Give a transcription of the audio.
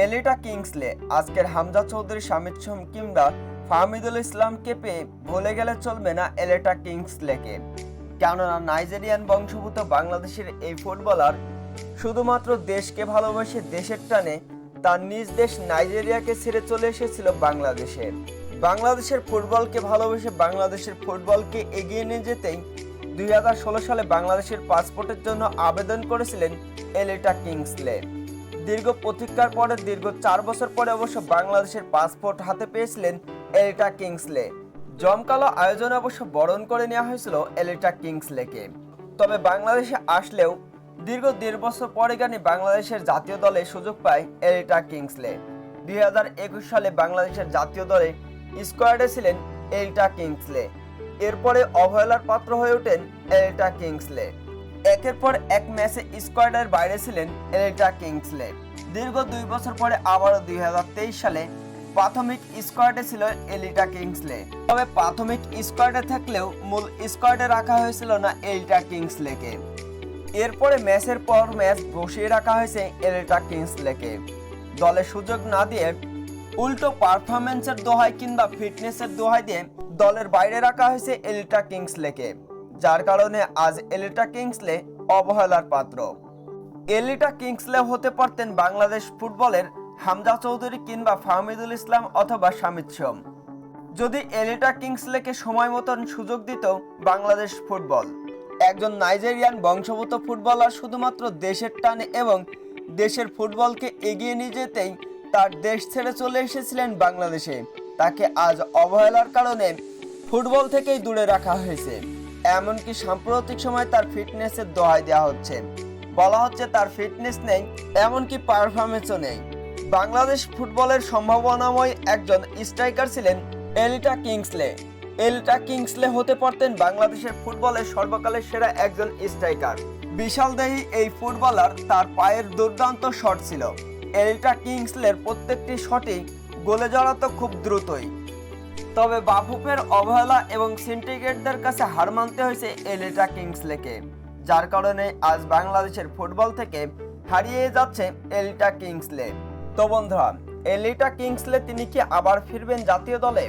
Elita Kingsley আজকের হামজা চৌধুরী শামিদ সোম কিংবা ফাহমিদুল ইসলামকে পেয়ে ভুলে গেলে চলবে না এলেটা কিংসলেকে। কেননা নাইজেরিয়ান বংশভূত বাংলাদেশের এই ফুটবলার শুধুমাত্র দেশকে ভালোবেসে দেশের টানে তার নিজ দেশ নাইজেরিয়াকে ছেড়ে চলে এসেছিল বাংলাদেশে। বাংলাদেশের ফুটবলকে ভালোবেসে বাংলাদেশের ফুটবলকে এগিয়ে নিয়ে যেতেই দুই হাজার ষোলো সালে বাংলাদেশের পাসপোর্টের জন্য আবেদন করেছিলেন এলিটা কিংসলে। দীর্ঘ প্রতীক্ষার পরে দীর্ঘ চার বছর পরে অবশ্য বাংলাদেশের পাসপোর্ট হাতে পেয়েছিলেন এলিটা কিংসলে। জমকালো আয়োজনে অবশ্য বরণ করে নেওয়া হয়েছিল এলিটা কিংসলেকে। তবে বাংলাদেশে আসলেও দীর্ঘ দেড় বছর পরে গানে বাংলাদেশের জাতীয় দলে সুযোগ পায় এলিটা কিংসলে। দুই হাজার একুশ সালে বাংলাদেশের জাতীয় দলে স্কোয়াডে ছিলেন এলিটা কিংসলে। এরপরে অবহেলার পাত্র হয়ে ওঠেন এলিটা কিংসলে। একের পর এক ম্যাচে স্কোয়াডের বাইরে ছিলেন এলিটা কিংসলে। দীর্ঘ দুই বছর পরে আবারও দুই হাজার তেইশ সালে প্রাথমিক স্কোয়াডে ছিল এলিটা কিংসলে। তবে প্রাথমিক স্কোয়াডে থাকলেও মূল স্কোয়াডে রাখা হয়েছিল না এলিটা কিংসলেকে। এরপরে ম্যাচের পর ম্যাচ বসিয়ে রাখা হয়েছে এলিটা কিংসলেকে। দলে সুযোগ না দিয়ে উল্টো পারফরমেন্সের দোহাই কিংবা ফিটনেসের দোহাই দিয়ে দলের বাইরে রাখা হয়েছে এলিটা কিংসলেকে। যার কারণে আজ এলিটা কিংসলে অবহেলার পাত্র। এলিটা কিংসলে হতে পারতেন বাংলাদেশ ফুটবলের হামজা চৌধুরী কিংবা ফাহমিদুল ইসলাম অথবা শামিদ সোম। যদি এলিটা কিংসলেকে সময় মতন সুযোগ দিত বাংলাদেশ ফুটবল। একজন নাইজেরিয়ান বংশভূত ফুটবলার শুধুমাত্র দেশের টানে এবং দেশের ফুটবলকে এগিয়ে নিয়ে যেতেই তার দেশ ছেড়ে চলে এসেছিলেন বাংলাদেশে। তাকে আজ অবহেলার কারণে ফুটবল থেকেই দূরে রাখা হয়েছে। এমনকি সাম্প্রতিক সময় তার ফিটনেসের দোহাই দেওয়া হচ্ছে। বলা হচ্ছে তার ফিটনেস নেই, এমনকি পারফরমেন্সও নেই। বাংলাদেশ ফুটবলের সম্ভাবনাময় একজন স্ট্রাইকার ছিলেন এলিটা কিংসলে। এলিটা কিংসলে হতে পারতেন বাংলাদেশের ফুটবলের সর্বকালের সেরা একজন স্ট্রাইকার। বিশাল দেহি এই ফুটবলার তার পায়ের দুর্দান্ত শট ছিল। এলিটা কিংসলের প্রত্যেকটি শটই গোলে জড়াতো খুব দ্রুতই। তবে বাফুফের অবহেলা এবং সিন্ডিকেটদের কাছে হার মানতে হয়েছে এলিটা কিংসলেকে, যার কারণে আজ বাংলাদেশের ফুটবল থেকে হারিয়ে যাচ্ছে এলিটা কিংসলে। তো বন্ধুরা, এলিটা কিংসলে তিনি কি আবার ফিরবেন জাতীয় দলে?